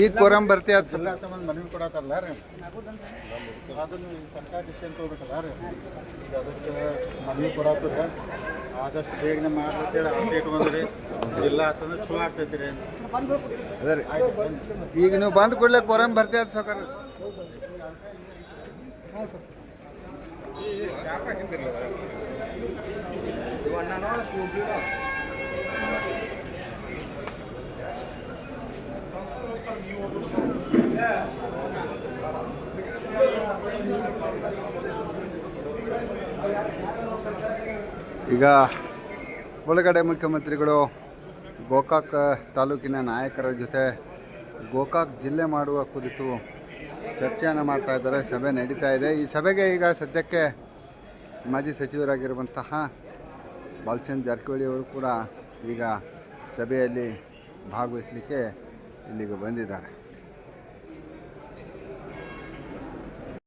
ಈಗ ಕೊರಂ ಬರ್ತೀಯ ಎಲ್ಲ ಮನವಿ ಕೊಡತ್ತಾರಲ್ಲ ರೀ. ಸರ್ಕಾರ ರೀ ಅದಕ್ಕೆ ಮನವಿ ಕೊಡತ್ತದ ಆದಷ್ಟು ಬೇಗನೆ ಮಾಡ್ಬೇಕೇಳಿ ಅಪ್ಡೇಟ್ ಇಟ್ಕೊಂಡ್ರಿ ಇಲ್ಲ ಅಂತಂದ್ರೆ ಚಲೋ ಆಗ್ತೈತಿ ರೀ ಅದೇ ಈಗ ನೀವು ಬಂದ್ ಕೊಡ್ಲಿಕ್ಕೆ ಕೊರಂ ಬರ್ತಿ ಸೌಕರ್ ಈಗ ಒಳಗಡೆ ಮುಖ್ಯಮಂತ್ರಿಗಳು ಗೋಕಾಕ್ ತಾಲೂಕಿನ ನಾಯಕರ ಜೊತೆ ಗೋಕಾಕ್ ಜಿಲ್ಲೆ ಮಾಡುವ ಕುರಿತು ಚರ್ಚೆಯನ್ನು ಮಾಡ್ತಾ ಇದ್ದಾರೆ, ಸಭೆ ನಡೀತಾ ಇದೆ. ಈ ಸಭೆಗೆ ಈಗ ಸದ್ಯಕ್ಕೆ ಮಾಜಿ ಸಚಿವರಾಗಿರುವಂತಹ ಬಾಲಚಂದ್ ಜಾರಕಿಹೊಳಿ ಅವರು ಕೂಡ ಈಗ ಸಭೆಯಲ್ಲಿ ಭಾಗವಹಿಸಲಿಕ್ಕೆ ಇಲ್ಲಿಗೆ ಬಂದಿದ್ದಾರೆ.